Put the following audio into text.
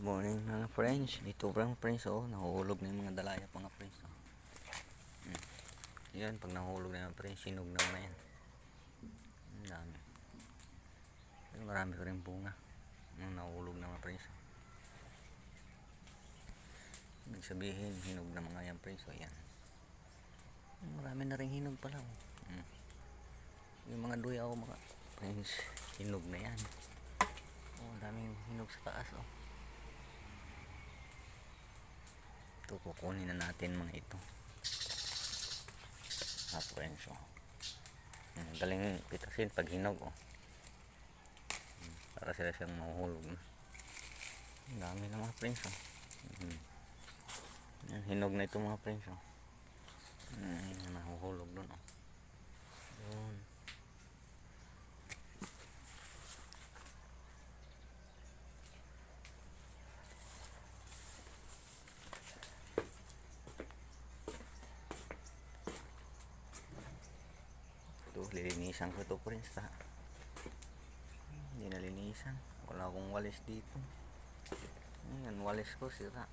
Good morning mga friends. Dito lang friends oh, nahuhulog na yung mga dalaya mga friends. Oh. Hmm. Yan, pag nahulog na yung friends, sinog na na yan. Ang dami. Pero marami pa rin bunga. Nung nahulog na mga friends. Oh. Ibig sabihin, hinog na mga yan friends. Oh, yan. Marami na rin hinog pala. Oh. Hmm. Yung mga duya oh, mga friends, hinog na yan. Oh, daming hinog sa taas oh. Ito kukunin na natin mga ito ah friends oh. Hmm, galing pitasin pag hinog oh. Hmm, para sila siyang mahuhulog na ang dami na mga oh. Hmm. Hinog na ito mga oh. Hmm, nahuhulog dun oh. Ito, lilinisan ko ito friends ta. Hindi nalinisan. Wala akong walis dito. Ayan, walis ko sira.